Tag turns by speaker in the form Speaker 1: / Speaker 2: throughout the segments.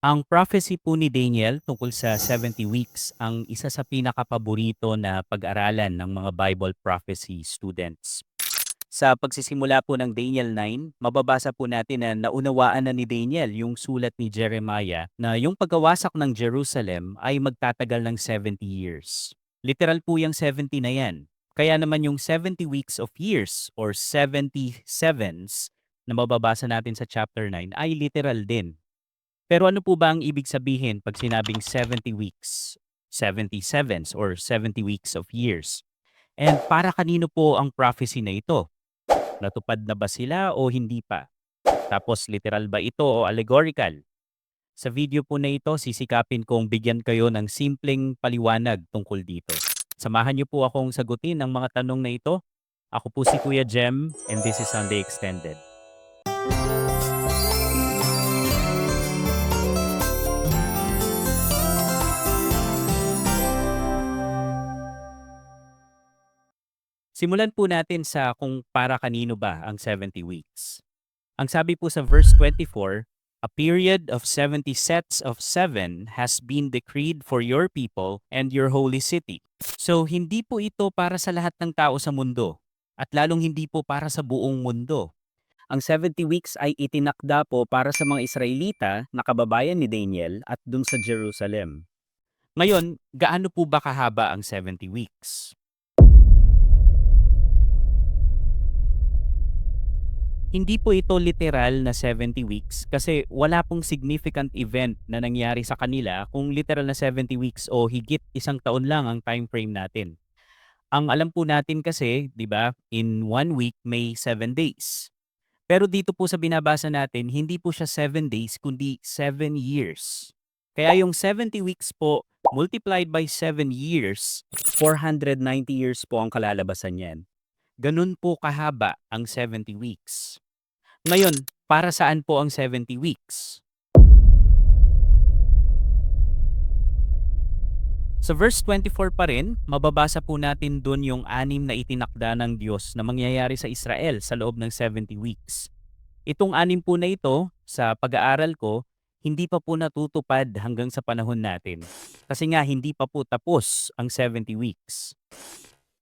Speaker 1: Ang prophecy po ni Daniel tungkol sa 70 weeks ang isa sa pinakapaborito na pag-aralan ng mga Bible prophecy students. Sa pagsisimula po ng Daniel 9, mababasa po natin na naunawaan na ni Daniel yung sulat ni Jeremiah na yung pagkawasak ng Jerusalem ay magtatagal ng 70 years. Literal po yung 70 na yan. Kaya naman yung 70 weeks of years or 70 sevens na mababasa natin sa chapter 9 ay literal din. Pero ano po ba ang ibig sabihin pag sinabing 70 weeks, 70 sevens, or 70 weeks of years? And para kanino po ang prophecy na ito? Natupad na ba sila o hindi pa? Tapos literal ba ito o allegorical? Sa video po na ito, sisikapin kong bigyan kayo ng simpleng paliwanag tungkol dito. Samahan niyo po akong sagutin ang mga tanong na ito. Ako po si Kuya Jem and this is Sunday Extended. Simulan po natin sa kung para kanino ba ang 70 weeks. Ang sabi po sa verse 24, A period of 70 sets of seven has been decreed for your people and your holy city. So hindi po ito para sa lahat ng tao sa mundo at lalong hindi po para sa buong mundo. Ang 70 weeks ay itinakda po para sa mga Israelita na kababayan ni Daniel at dun sa Jerusalem. Ngayon, gaano po ba kahaba ang 70 weeks? Hindi po ito literal na 70 weeks kasi wala pong significant event na nangyari sa kanila kung literal na 70 weeks o higit isang taon lang ang time frame natin. Ang alam po natin kasi, di ba, in one week may 7 days. Pero dito po sa binabasa natin, hindi po siya 7 days kundi 7 years. Kaya yung 70 weeks po multiplied by 7 years, 490 years po ang kalalabasan niyan. Ganun po kahaba ang 70 weeks. Ngayon, para saan po ang 70 weeks? Sa verse 24 pa rin, mababasa po natin dun yung anim na itinakda ng Diyos na mangyayari sa Israel sa loob ng 70 weeks. Itong anim po na ito, sa pag-aaral ko, hindi pa po natutupad hanggang sa panahon natin. Kasi nga hindi pa po tapos ang 70 weeks.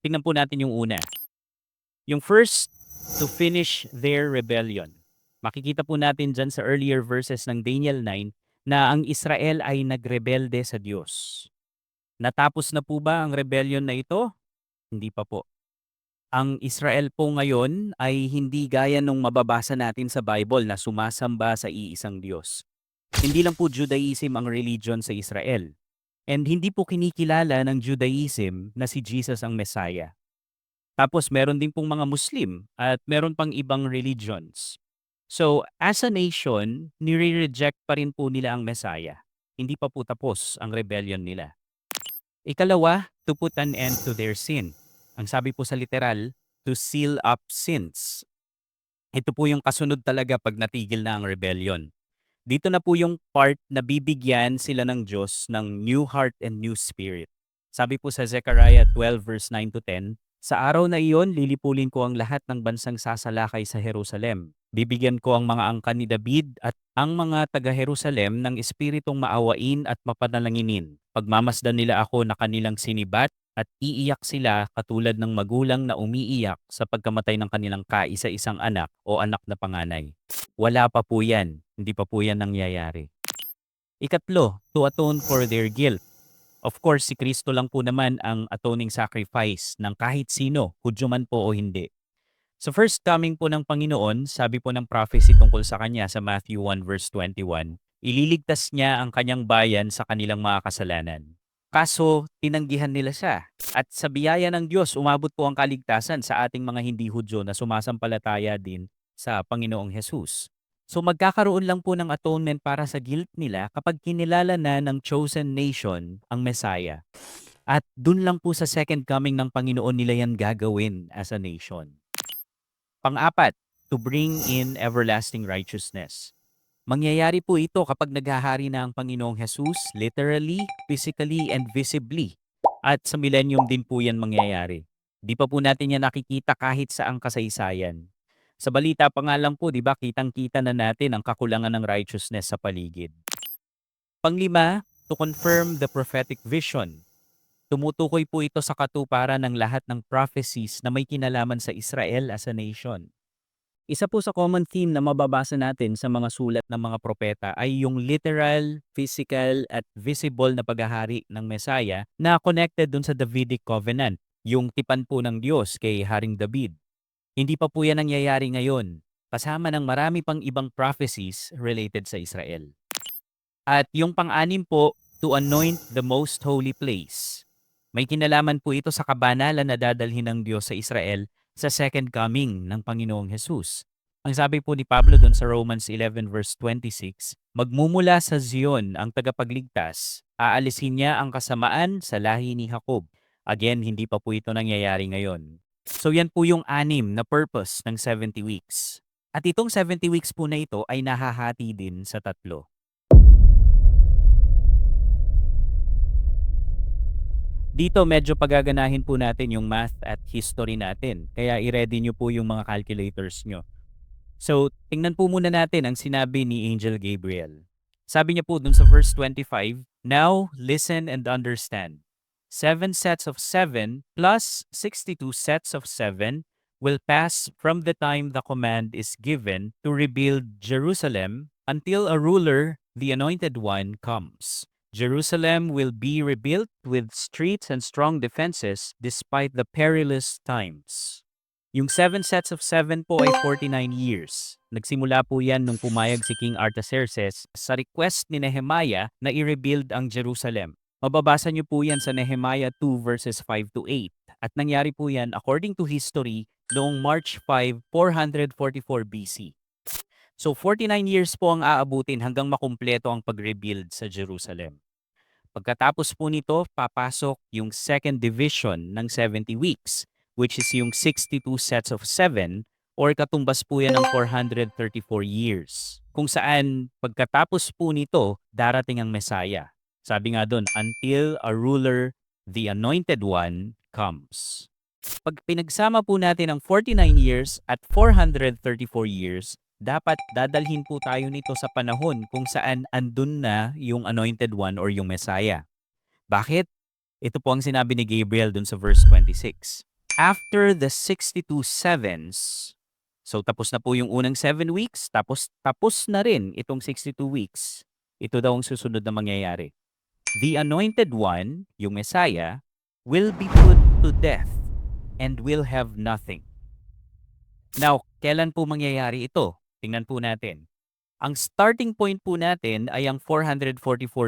Speaker 1: Tingnan po natin yung una. Yung first, to finish their rebellion. Makikita po natin dyan sa earlier verses ng Daniel 9 na ang Israel ay nagrebelde sa Diyos. Natapos na po ba ang rebellion na ito? Hindi pa po. Ang Israel po ngayon ay hindi gaya nung mababasa natin sa Bible na sumasamba sa iisang Diyos. Hindi lang po Judaism ang religion sa Israel. And hindi po kinikilala ng Judaism na si Jesus ang Messiah. Tapos meron din pong mga Muslim at meron pang ibang religions. So, as a nation, nire-reject pa rin po nila ang Messiah. Hindi pa po tapos ang rebellion nila. Ikalawa, to put an end to their sin. Ang sabi po sa literal, to seal up sins. Ito po yung kasunod talaga pag natigil na ang rebellion. Dito na po yung part na bibigyan sila ng Diyos ng new heart and new spirit. Sabi po sa Zechariah 12 verse 9 to 10, sa araw na iyon, lilipulin ko ang lahat ng bansang sasalakay sa Jerusalem. Bibigyan ko ang mga angkan ni David at ang mga taga-Jerusalem ng espiritong maawain at mapanalanginin. Pagmamasdan nila ako na kanilang sinibat at iiyak sila katulad ng magulang na umiiyak sa pagkamatay ng kanilang kaisa-isang anak o anak na panganay. Wala pa po yan. Hindi pa po yan nangyayari. Ikatlo, to atone for their guilt. Of course, si Kristo lang po naman ang atoning sacrifice ng kahit sino, Hudyo man po o hindi. Sa first coming po ng Panginoon, sabi po ng prophecy tungkol sa Kanya sa Matthew 1 verse 21, ililigtas niya ang kanyang bayan sa kanilang mga kasalanan. Kaso, tinanggihan nila siya. At sa biyaya ng Diyos, umabot po ang kaligtasan sa ating mga hindi Hudyo na sumasampalataya din sa Panginoong Hesus. So magkakaroon lang po ng atonement para sa guilt nila kapag kinilala na ng chosen nation ang Messiah. At dun lang po sa second coming ng Panginoon nila yan gagawin as a nation. Pang-apat, to bring in everlasting righteousness. Mangyayari po ito kapag naghahari na ang Panginoong Jesus, literally, physically, and visibly. At sa millennium din po yan mangyayari. Di pa po natin yan nakikita kahit sa ang kasaysayan. Sa balita pa nga lang po, di ba, kitang-kita na natin ang kakulangan ng righteousness sa paligid. Panglima, to confirm the prophetic vision. Tumutukoy po ito sa katuparan ng lahat ng prophecies na may kinalaman sa Israel as a nation. Isa po sa common theme na mababasa natin sa mga sulat ng mga propeta ay yung literal, physical, at visible na paghahari ng Messiah na connected dun sa Davidic covenant, yung tipan po ng Diyos kay Haring David. Hindi pa po yan nangyayari ngayon, kasama ng marami pang ibang prophecies related sa Israel. At yung pang-anim po, to anoint the most holy place. May kinalaman po ito sa kabanalan na dadalhin ng Diyos sa Israel sa second coming ng Panginoong Jesus. Ang sabi po ni Pablo doon sa Romans 11 verse 26, Magmumula sa Zion ang tagapagligtas, aalisin niya ang kasamaan sa lahi ni Jacob. Again, hindi pa po ito nangyayari ngayon. So yan po yung anim na purpose ng 70 weeks. At itong 70 weeks po na ito ay nahahati din sa tatlo. Dito medyo pagaganahin po natin yung math at history natin. Kaya i-ready nyo po yung mga calculators nyo. So, tingnan po muna natin ang sinabi ni Angel Gabriel. Sabi niya po dun sa verse 25, Now listen and understand. Seven sets of seven plus 62 sets of seven will pass from the time the command is given to rebuild Jerusalem until a ruler, the anointed one, comes. Jerusalem will be rebuilt with streets and strong defenses despite the perilous times. Yung seven sets of seven po ay 49 years. Nagsimula po yan nung pumayag si King Artaxerxes sa request ni Nehemiah na i-rebuild ang Jerusalem. Mababasa niyo po yan sa Nehemiah 2 verses 5 to 8. At nangyari po yan according to history noong March 5, 444 BC. So 49 years po ang aabutin hanggang makumpleto ang pag-rebuild sa Jerusalem. Pagkatapos po nito, papasok yung second division ng 70 weeks, which is yung 62 sets of 7 or katumbas po yan ng 434 years. Kung saan pagkatapos po nito, darating ang Messiah. Sabi nga doon, until a ruler, the anointed one, comes. Pag pinagsama po natin ang 49 years at 434 years, dapat dadalhin po tayo nito sa panahon kung saan andun na yung anointed one or yung Messiah. Bakit? Ito po ang sinabi ni Gabriel dun sa verse 26. After the 62 sevens, so tapos na po yung unang 7 weeks, tapos tapos na rin itong 62 weeks. Ito daw ang susunod na mangyayari. The anointed one, yung Messiah, will be put to death and will have nothing. Now, kailan po mangyayari ito? Tingnan po natin. Ang starting point po natin ay ang 444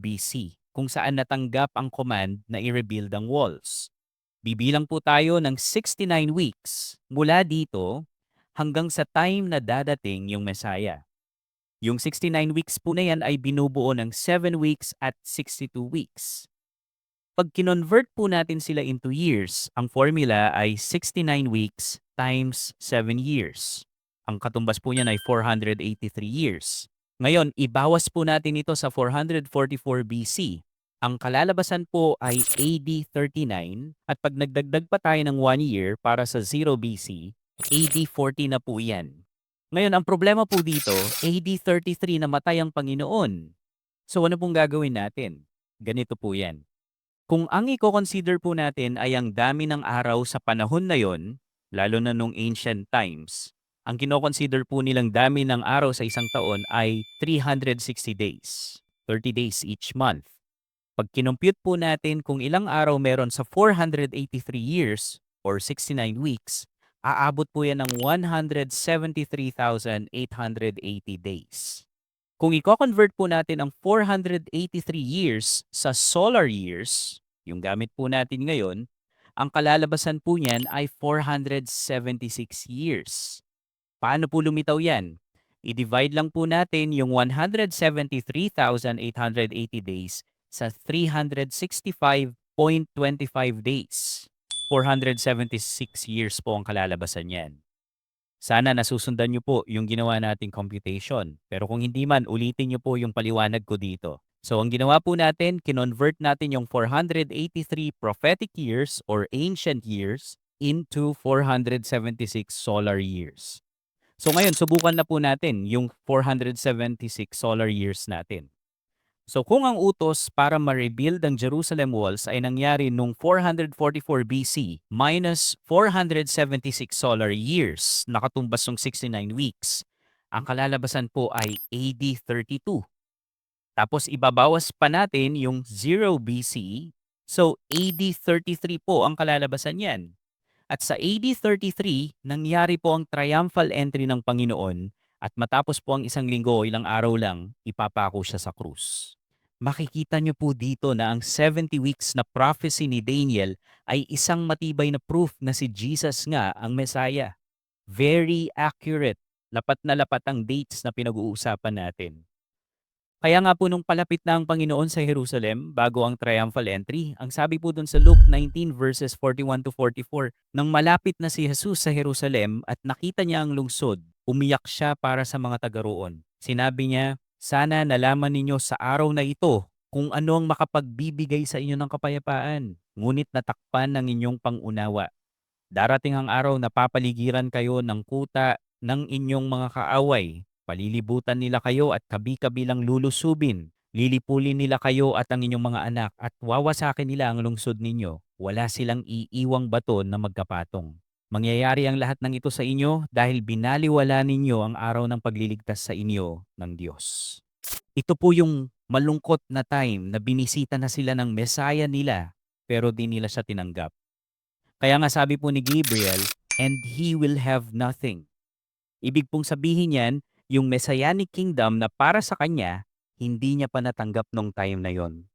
Speaker 1: BC kung saan natanggap ang command na i-rebuild ang walls. Bibilang po tayo ng 69 weeks mula dito hanggang sa time na dadating yung Messiah. Yung 69 weeks po na yan ay binubuo ng 7 weeks at 62 weeks. Pag kinonvert po natin sila into years, ang formula ay 69 weeks times 7 years. Ang katumbas po niyan ay 483 years. Ngayon, ibawas po natin ito sa 444 BC. Ang kalalabasan po ay AD 39 at pag nagdagdag pa tayo ng 1 year para sa 0 BC, AD 40 na po yan. Ngayon, ang problema po dito, AD 33 namatay ang Panginoon. So ano pong gagawin natin? Ganito po yan. Kung ang i-consider po natin ay ang dami ng araw sa panahon na yon, lalo na nung ancient times, ang kinoconsider po nilang dami ng araw sa isang taon ay 360 days, 30 days each month. Pag kinompute po natin kung ilang araw meron sa 483 years or 69 weeks, aabot po yan ng 173,880 days. Kung i-convert po natin ang 483 years sa solar years, yung gamit po natin ngayon, ang kalalabasan po niyan ay 476 years. Paano po lumitaw yan? I-divide lang po natin yung 173,880 days sa 365.25 days. 476 years po ang kalalabasan niyan. Sana nasusundan niyo po yung ginawa nating computation. Pero kung hindi man, ulitin niyo po yung paliwanag ko dito. So ang ginawa po natin, kinonvert natin yung 483 prophetic years or ancient years into 476 solar years. So ngayon, subukan na po natin yung 476 solar years natin. So kung ang utos para ma-rebuild ang Jerusalem walls ay nangyari noong 444 BC minus 476 solar years, nakatumbas ng 69 weeks, ang kalalabasan po ay AD 32. Tapos ibabawas pa natin yung 0 BC, so AD 33 po ang kalalabasan niyan. At sa AD 33, nangyari po ang triumphal entry ng Panginoon at matapos po ang isang linggo ilang araw lang, ipapako siya sa krus. Makikita niyo po dito na ang 70 weeks na prophecy ni Daniel ay isang matibay na proof na si Jesus nga ang Messiah. Very accurate. Lapat na lapat ang dates na pinag-uusapan natin. Kaya nga po nung palapit na ang Panginoon sa Jerusalem bago ang triumphal entry, ang sabi po dun sa Luke 19 verses 41 to 44, nang malapit na si Jesus sa Jerusalem at nakita niya ang lungsod, umiyak siya para sa mga taga roon. Sinabi niya, sana nalaman ninyo sa araw na ito kung ano ang makapagbibigay sa inyo ng kapayapaan, ngunit natakpan ng inyong pangunawa. Darating ang araw na papaligiran kayo ng kuta ng inyong mga kaaway, palilibutan nila kayo at kabi-kabilang lulusubin, lilipulin nila kayo at ang inyong mga anak at wawasakin nila ang lungsod ninyo. Wala silang iiwang bato na magkapatong. Mangyayari ang lahat ng ito sa inyo dahil binaliwala ninyo ang araw ng pagliligtas sa inyo ng Diyos. Ito po yung malungkot na time na binisita na sila ng Messiah nila pero di nila siya tinanggap. Kaya nga sabi po ni Gabriel, and he will have nothing. Ibig pong sabihin yan, yung Messianic Kingdom na para sa kanya, hindi niya pa natanggap nung time na yon.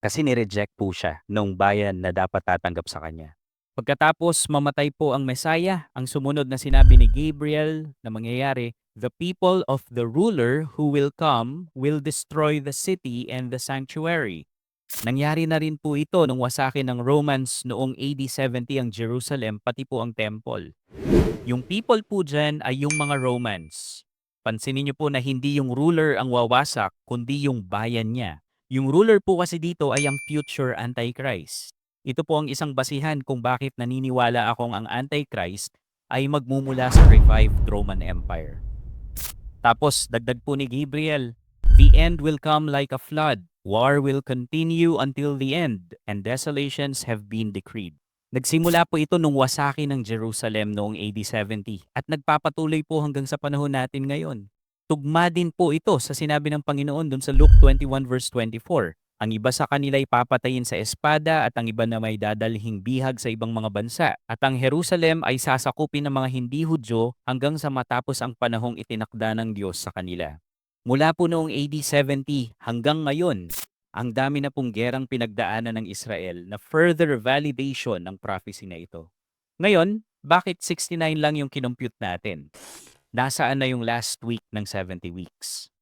Speaker 1: Kasi nireject po siya nung bayan na dapat tatanggap sa kanya. Pagkatapos mamatay po ang Messiah, ang sumunod na sinabi ni Gabriel na mangyayari, The people of the ruler who will come will destroy the city and the sanctuary. Nangyari na rin po ito nung wasakin ng Romans noong AD 70 ang Jerusalem pati po ang temple. Yung people po dyan ay yung mga Romans. Pansinin niyo po na hindi yung ruler ang wawasak, kundi yung bayan niya. Yung ruler po kasi dito ay ang future Antichrist. Ito po ang isang basihan kung bakit naniniwala akong ang Antichrist ay magmumula sa revived Roman Empire. Tapos dagdag po ni Gabriel, The end will come like a flood. War will continue until the end, and desolations have been decreed. Nagsimula po ito nung wasaki ng Jerusalem noong AD 70 at nagpapatuloy po hanggang sa panahon natin ngayon. Tugma din po ito sa sinabi ng Panginoon dun sa Luke 21 verse 24. Ang iba sa kanila ay papatayin sa espada at ang iba na may dadalhing bihag sa ibang mga bansa. At ang Jerusalem ay sasakupin ng mga hindi Hudyo hanggang sa matapos ang panahong itinakda ng Diyos sa kanila. Mula po noong AD 70 hanggang ngayon, ang dami na pong gerang pinagdaanan ng Israel na further validation ng prophecy na ito. Ngayon, bakit 69 lang yung kinompute natin? Nasaan na yung last week ng 70 weeks?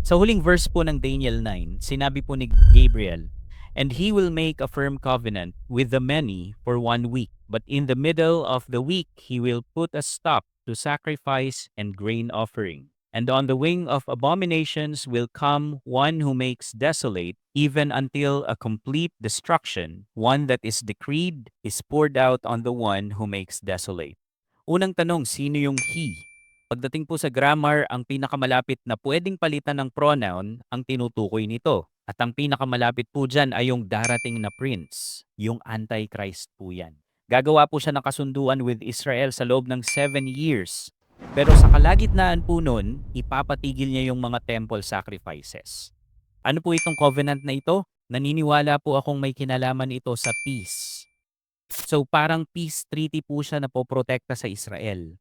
Speaker 1: Sa huling verse po ng Daniel 9, sinabi po ni Gabriel, And he will make a firm covenant with the many for one week, but in the middle of the week he will put a stop to sacrifice and grain offering. And on the wing of abominations will come one who makes desolate, even until a complete destruction, one that is decreed, is poured out on the one who makes desolate. Unang tanong, sino yung he? Pagdating po sa grammar, ang pinakamalapit na pwedeng palitan ng pronoun ang tinutukoy nito. At ang pinakamalapit po dyan ay yung darating na prince, yung Antichrist po yan. Gagawa po siya ng kasunduan with Israel sa loob ng 7 years. Pero sa kalagitnaan po nun, ipapatigil niya yung mga temple sacrifices. Ano po itong covenant na ito? Naniniwala po akong may kinalaman ito sa peace. So parang peace treaty po siya na poprotekta sa Israel.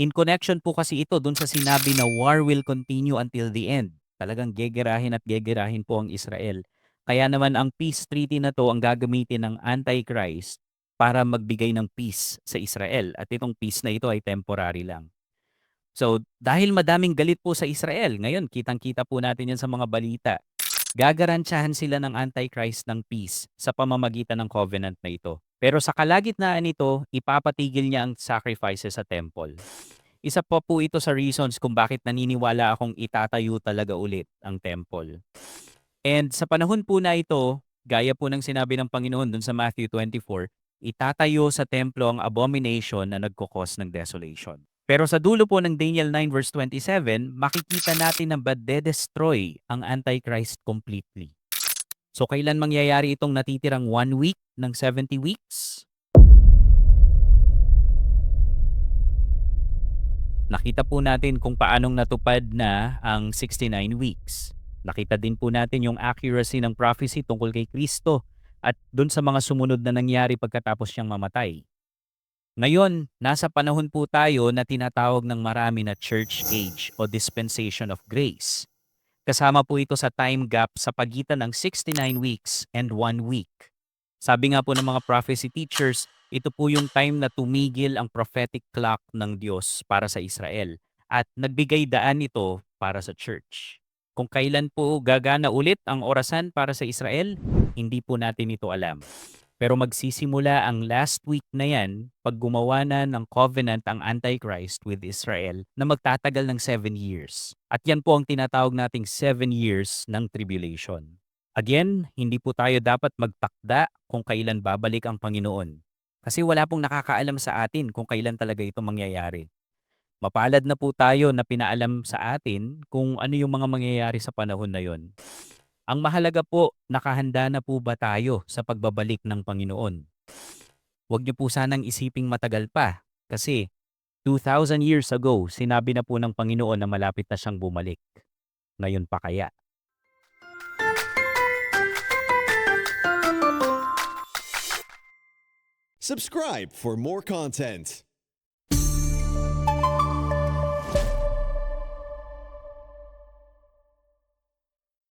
Speaker 1: In connection po kasi ito dun sa sinabi na war will continue until the end. Talagang gegerahin at gegerahin po ang Israel. Kaya naman ang peace treaty na to ang gagamitin ng Antichrist para magbigay ng peace sa Israel. At itong peace na ito ay temporary lang. So dahil madaming galit po sa Israel, ngayon kitang-kita po natin yan sa mga balita. Gagarantyahan sila ng Antichrist ng peace sa pamamagitan ng covenant na ito. Pero sa kalagitnaan nito, ipapatigil niya ang sacrifices sa temple. Isa pa po ito sa reasons kung bakit naniniwala akong itatayo talaga ulit ang temple. And sa panahon po na ito, gaya po ng sinabi ng Panginoon dun sa Matthew 24, itatayo sa templo ang abomination na nagkukos ng desolation. Pero sa dulo po ng Daniel 9 verse 27, makikita natin na bade-destroy ang Antichrist completely. So kailan mangyayari itong natitirang one week ng 70 weeks? Nakita po natin kung paanong natupad na ang 69 weeks. Nakita din po natin yung accuracy ng prophecy tungkol kay Kristo at dun sa mga sumunod na nangyari pagkatapos siyang mamatay. Ngayon, nasa panahon po tayo na tinatawag ng marami na church age o dispensation of grace. Kasama po ito sa time gap sa pagitan ng 69 weeks and 1 week. Sabi nga po ng mga prophecy teachers, ito po yung time na tumigil ang prophetic clock ng Diyos para sa Israel at nagbigay daan ito para sa church. Kung kailan po gagana ulit ang orasan para sa Israel, hindi po natin ito alam. Pero magsisimula ang last week na yan pag gumawa na ng covenant ang Antichrist with Israel na magtatagal ng 7 years. At yan po ang tinatawag nating 7 years ng tribulation. Again, hindi po tayo dapat magtakda kung kailan babalik ang Panginoon. Kasi wala pong nakakaalam sa atin kung kailan talaga ito mangyayari. Mapalad na po tayo na pinaalam sa atin kung ano yung mga mangyayari sa panahon na yon. Ang mahalaga po, nakahanda na po ba tayo sa pagbabalik ng Panginoon? Huwag niyo po sanang isiping matagal pa kasi 2,000 years ago, sinabi na po ng Panginoon na malapit na siyang bumalik. Ngayon pa kaya?
Speaker 2: Subscribe for more content.